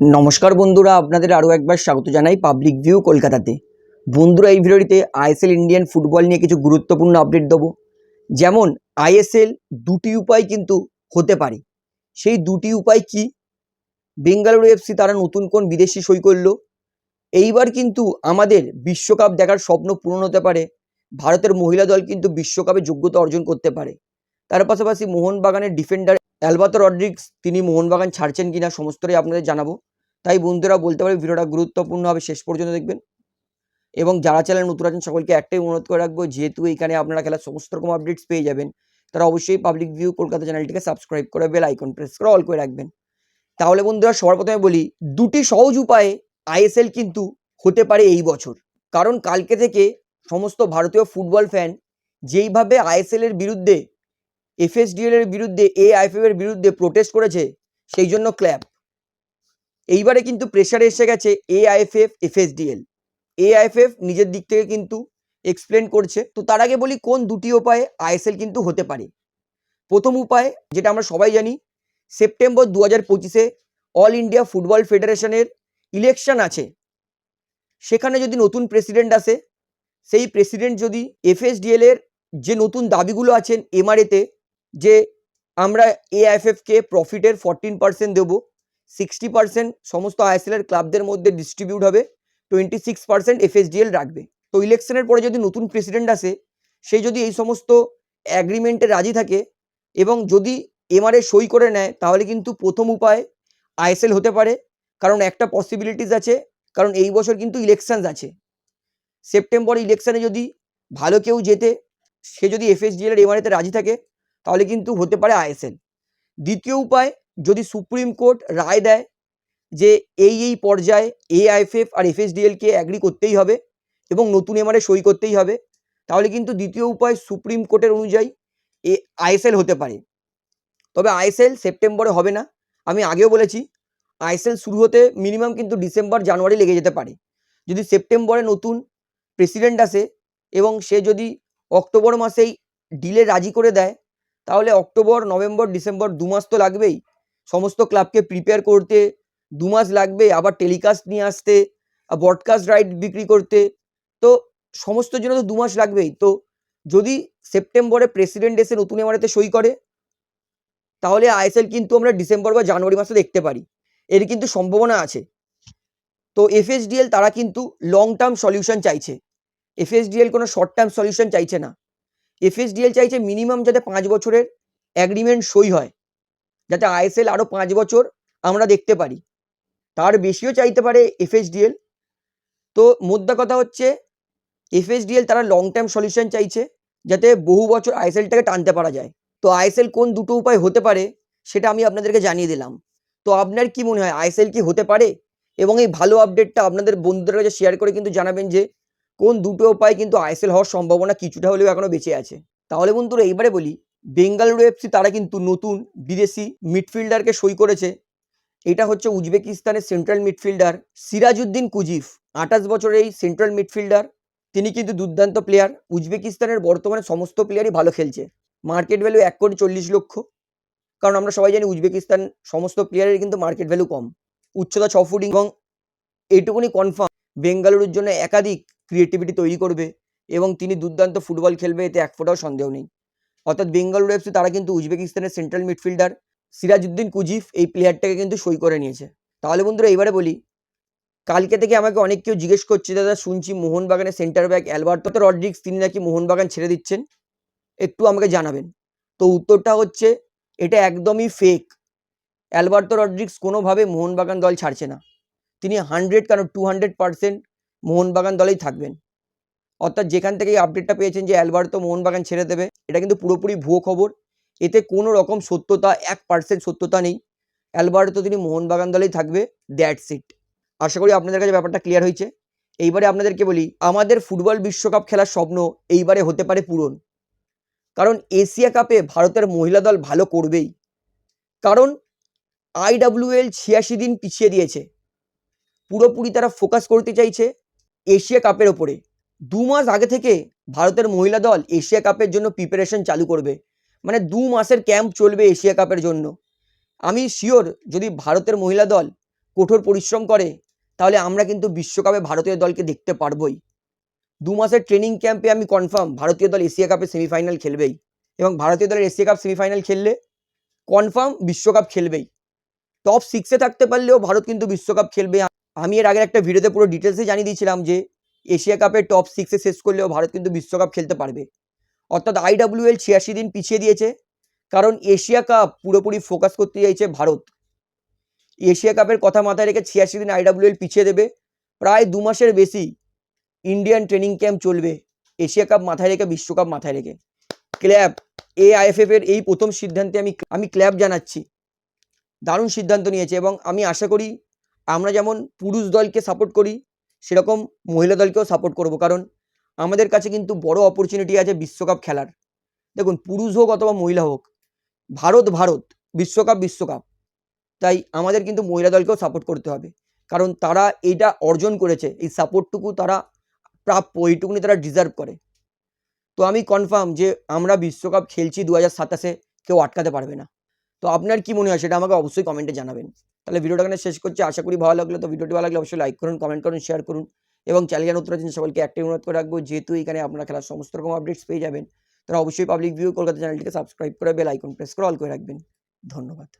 নমস্কার বন্ধুরা, আপনাদের আরও একবার স্বাগত জানাই পাবলিক ভিউ কলকাতাতে। বন্ধুরা, এই ভিডিওটিতে আইএসএল ইন্ডিয়ান ফুটবল নিয়ে কিছু গুরুত্বপূর্ণ আপডেট দেবো। যেমন আইএসএল দুটি উপায় কিন্তু হতে পারে। সেই দুটি উপায় কি? বেঙ্গালুরু এফসি তারা নতুন কোন বিদেশি সই করল? এইবার কিন্তু আমাদের বিশ্বকাপ দেখার স্বপ্ন পূরণ হতে পারে। ভারতের মহিলা দল কিন্তু বিশ্বকাপে যোগ্যতা অর্জন করতে পারে। তার পাশাপাশি মোহনবাগানের ডিফেন্ডার অ্যালবাতো রড্রিক্স তিনি মোহনবাগান ছাড়ছেন কিনা সমস্তটাই আপনাদের জানাব। তাই বন্ধুরা বলতে পারি ভিডিওটা গুরুত্বপূর্ণ হবে, শেষ পর্যন্ত দেখবেন। এবং যারা চ্যানেল নতুন আছেন, সকলকে একটাই অনুরোধ করে রাখব, যেহেতু এখানে আপনারা খেলার সমস্ত রকম আপডেটস পেয়ে যাবেন, তারা অবশ্যই পাবলিক ভিউ কলকাতা চ্যানেলটিকে সাবস্ক্রাইব করে বেল আইকন প্রেস করে অল করে রাখবেন। তাহলে বন্ধুরা, সবার প্রথমে বলি, দুটি সহজ উপায়ে আইএসএল কিন্তু হতে পারে এই বছর। কারণ কালকে থেকে সমস্ত ভারতীয় ফুটবল ফ্যান যেইভাবে আইএসএল এর বিরুদ্ধে এফএসডিএল এর বিরুদ্ধে এআইএফএফ এর বিরুদ্ধে প্রোটেস্ট করেছে, সেই জন্য ক্ল্যাব এইবারে কিন্তু প্রেশারে এসে গেছে এআইএফএফ এফএসডিএল এআইএফএফ নিজের দিক থেকে কিন্তু এক্সপ্লেন করছে। তো তার আগে বলি কোন দুটি উপায়ে আইএসএল কিন্তু হতে পারে। প্রথম উপায়, যেটা আমরা সবাই জানি, সেপ্টেম্বর দু হাজার পঁচিশে অল ইন্ডিয়া ফুটবল ফেডারেশনের ইলেকশন আছে। সেখানে যদি নতুন প্রেসিডেন্ট আসে, সেই প্রেসিডেন্ট যদি এফএসডিএল এর যে নতুন দাবিগুলো আছেন এমআরএতে যে আমরা এআইএফএফকে প্রফিটের ফরটিন পার্সেন্ট দেবো সিক্সটি পার্সেন্ট সমস্ত আইএসএল এর ক্লাবদের মধ্যে ডিস্ট্রিবিউট হবে টোয়েন্টি সিক্স পার্সেন্ট এফএসডিএল রাখবে। তো ইলেকশনের পরে যদি নতুন প্রেসিডেন্ট আসে, সে যদি এই সমস্ত অ্যাগ্রিমেন্টে রাজি থাকে এবং যদি এমআরএ সই করে নেয়, তাহলে কিন্তু প্রথম উপায় আইএসএল হতে পারে, কারণ একটা পসিবিলিটিস আছে, কারণ এই বছর কিন্তু ইলেকশানস আছে। সেপ্টেম্বর ইলেকশানে যদি ভালো কেউ যেতে সে যদি এফএসডিএল এর এমআরএতে রাজি থাকে তাহলে কিন্তু হতে পারে আইএসএল। দ্বিতীয় উপায়, যদি সুপ্রিম কোর্ট রায় দেয় যে এই এই পর্যায়ে এআইএফএফ আর এফএসডিএলকে অ্যাগ্রি করতেই হবে এবং নতুন এমআরএ সই করতেই হবে, তাহলে কিন্তু দ্বিতীয় উপায় সুপ্রিম কোর্টের অনুযায়ী এ, আইএসএল হতে পারে। তবে আইএসএল সেপ্টেম্বরে হবে না। আমি আগেও বলেছি, আইএসএল শুরু হতে মিনিমাম কিন্তু ডিসেম্বর, জানুয়ারি লেগে যেতে পারে। যদি সেপ্টেম্বরে নতুন প্রেসিডেন্ট আসে এবং সে যদি অক্টোবর মাসেই ডিলে রাজি করে দেয় তাহলে অক্টোবর, নভেম্বর, ডিসেম্বর দু মাস তো লাগবেই। সমস্ত ক্লাবকে প্রিপেয়ার করতে, দু মাস লাগবে আবার টেলিকাস্ট নিয়ে আসতে ব্রডকাস্ট রাইট বিক্রি করতে। তো সমস্ত জন্য তো দু মাস লাগবেই। তো যদি সেপ্টেম্বরে প্রেসিডেন্ট এসে নতুন এমারেতে সই করে, তাহলে আইএসএল কিন্তু আমরা ডিসেম্বর বা জানুয়ারি মাসে দেখতে পারি। এর কিন্তু সম্ভাবনা আছে। তো এফএসডিএল তারা কিন্তু লং টার্ম সলিউশন চাইছে। এফএসডিএল কোনো শর্ট টার্ম সলিউশন চাইছে না। এফএসডিএল চাইছে মিনিমাম যাতে পাঁচ বছরের অ্যাগ্রিমেন্ট সই হয়। যাতে আইএসএল আরও পাঁচ বছর আমরা দেখতে পারি। তার বেশিও চাইতে পারে এফএসডিএল তো মোদ্দা কথা হচ্ছে এফএসডিএল তারা লং টার্ম সলিউশন চাইছে, যাতে বহু বছর আইএসএলটাকে টানতে পারা যায়। তো আইএসএল কোন দুটো উপায় হতে পারে, সেটা আমি আপনাদেরকে জানিয়ে দিলাম। তো আপনার কি মনে হয় আইএসএল কি হতে পারে? এবং এই ভালো আপডেটটা আপনাদের বন্ধুদের কাছে শেয়ার করে কিন্তু জানাবেন যে কোন দুটো উপায় কিন্তু আইএসএল হওয়ার সম্ভাবনা কিছুটা হলেও এখনও বেঁচে আছে। তাহলে বন্ধুরা এইবারে বলি, বেঙ্গালুরু এফসি তারা কিন্তু নতুন বিদেশি মিডফিল্ডারকে সই করেছে। এটা হচ্ছে উজবেকিস্তানের সেন্ট্রাল মিডফিল্ডার সিরাজউদ্দিন কুজিফ, আঠাশ বছরের এই সেন্ট্রাল মিডফিল্ডার তিনি কিন্তু দুর্দান্ত প্লেয়ার উজবেকিস্তানের বর্তমানে সমস্ত প্লেয়ারই ভালো খেলছে। মার্কেট ভ্যালু এক কোটি চল্লিশ লক্ষ। কারণ আমরা সবাই জানি উজবেকিস্তান সমস্ত প্লেয়ারের কিন্তু মার্কেট ভ্যালু কম। উচ্চতা ছ ফুট এবং এইটুকুনি কনফার্ম বেঙ্গালুরুর জন্য একাধিক ক্রিয়েটিভিটি তৈরি করবে এবং তিনি দুর্দান্ত ফুটবল খেলবে, এতে এক ফোটাও সন্দেহ নেই। অর্থাৎ বেঙ্গালুরু এফসি তারা কিন্তু উজবেকিস্তানের সেন্ট্রাল মিডফিল্ডার সিরাজউদ্দিন কুজিফ এই প্লেয়ারটাকে কিন্তু সই করে নিয়েছে। তাহলে বন্ধুরা এবারে বলি, কালকে থেকে আমাকে অনেক কেউ জিজ্ঞেস করছে, দাদা, শুনছি মোহনবাগানের সেন্টার ব্যাক অ্যালবার্টো রড্রিক্স তিনি নাকি মোহনবাগান ছেড়ে দিচ্ছেন? একটু আমাকে জানাবেন। তো উত্তরটা হচ্ছে, এটা একদমই ফেক অ্যালবার্টো রড্রিক্স কোনোভাবে মোহনবাগান দল ছাড়ছে না। তিনি হান্ড্রেড কারণ টু হান্ড্রেড পার্সেন্ট মোহনবাগান দলেই থাকবেন। অর্থাৎ যেখান থেকে এই আপডেটটা পেয়েছেন যে অ্যালবার্তো মোহনবাগান ছেড়ে দেবে, এটা কিন্তু পুরোপুরি ভুয়ো খবর। এতে কোনো রকম সত্যতা, এক পার্সেন্ট সত্যতা নেই। অ্যালবার্তো তিনি মোহনবাগান দলেই থাকবে দ্যাট সিট আশা করি আপনাদের কাছে ব্যাপারটা ক্লিয়ার হয়েছে। এইবারে আপনাদেরকে বলি, আমাদের ফুটবল বিশ্বকাপ খেলার স্বপ্ন এইবারে হতে পারে পূরণ। কারণ এশিয়া কাপে ভারতের মহিলা দল ভালো করবেই। কারণ আইডাব্লিউএল ছিয়াশি দিন পিছিয়ে দিয়েছে। পুরোপুরি তারা ফোকাস করতে চাইছে এশিয়া কাপের ওপরে। দু মাস আগে থেকে ভারতের মহিলা দল এশিয়া কাপের জন্য প্রিপারেশন চালু করবে। মানে দু মাসের ক্যাম্প চলবে এশিয়া কাপের জন্য। আমি শিওর যদি ভারতের মহিলা দল কঠোর পরিশ্রম করে, তাহলে আমরা কিন্তু বিশ্বকাপে ভারতীয় দলকে দেখতে পারবোই। দু মাসের ট্রেনিং ক্যাম্পে আমি কনফার্ম ভারতীয় দল এশিয়া কাপে সেমিফাইনাল খেলবেই। এবং ভারতীয় দলের এশিয়া কাপ সেমিফাইনাল খেললে কনফার্ম বিশ্বকাপ খেলবেই। টপ সিক্সে থাকতে পারলেও ভারত কিন্তু বিশ্বকাপ খেলবে আমি এর আগের একটা ভিডিওতে পুরো ডিটেলসে জানিয়ে দিয়েছিলাম যে এশিয়া কাপে টপ সিক্সে শেষ করলেও ভারত কিন্তু বিশ্বকাপ খেলতে পারবে। অর্থাৎ আইডাব্লিউএল ছিয়াশি দিন পিছিয়ে দিয়েছে, কারণ এশিয়া কাপ পুরোপুরি ফোকাস করতে চাইছে ভারত। এশিয়া কাপের কথা মাথায় রেখে ছিয়াশি দিন আইডাব্লিউএল পিছিয়ে দেবে, প্রায় দু মাসের বেশি ইন্ডিয়ান ট্রেনিং ক্যাম্প চলবে, এশিয়া কাপ মাথায় রেখে, বিশ্বকাপ মাথায় রেখে। ক্ল্যাব এআইএফএফ এর এই প্রথম সিদ্ধান্তে আমি আমি ক্ল্যাব জানাচ্ছি। দারুণ সিদ্ধান্ত নিয়েছে এবং আমি আশা করি আমরা যেমন পুরুষ দলকে সাপোর্ট করি, সেরকম মহিলা দলকেও সাপোর্ট করব। কারণ আমাদের কাছে কিন্তু বড় অপরচুনিটি আছে বিশ্বকাপ খেলার। দেখুন, পুরুষ হোক অথবা মহিলা হোক, ভারত ভারত, বিশ্বকাপ বিশ্বকাপ। তাই আমাদের কিন্তু মহিলা দলকেও সাপোর্ট করতে হবে। কারণ তারা এইটা অর্জন করেছে, এই সাপোর্টটুকু তারা প্রাপ্য, এইটুকুনি তারা ডিজার্ভ করে। তো আমি কনফার্ম যে আমরা বিশ্বকাপ খেলছি দু হাজার সাতাশে, কেউ আটকাতে পারবে না। তো আপনার কি মনে হয় সেটা আমাকে অবশ্যই কমেন্টে জানাবেন। তাহলে ভিডিওটা এখানে শেষ করছি। আশা করি ভালো লাগল। তো ভিডিওটি ভালো লাগলে অবশ্যই লাইক করুন কমেন্ট করুন শেয়ার করুন এবং চ্যানেলের উত্তর আছেন সকলকে অ্যাক্টিভ অনুরোধ করে রাখব। যেহেতু এখানে আপনার খেলার সমস্ত রকম আপডেটস পেয়ে যাবেন তারা অবশ্যই পাবলিক ভিউ কলকাতা চ্যানেলটিকে সাবস্ক্রাইব করে বেল আইকন প্রেস করে অল করে রাখবেন। ধন্যবাদ।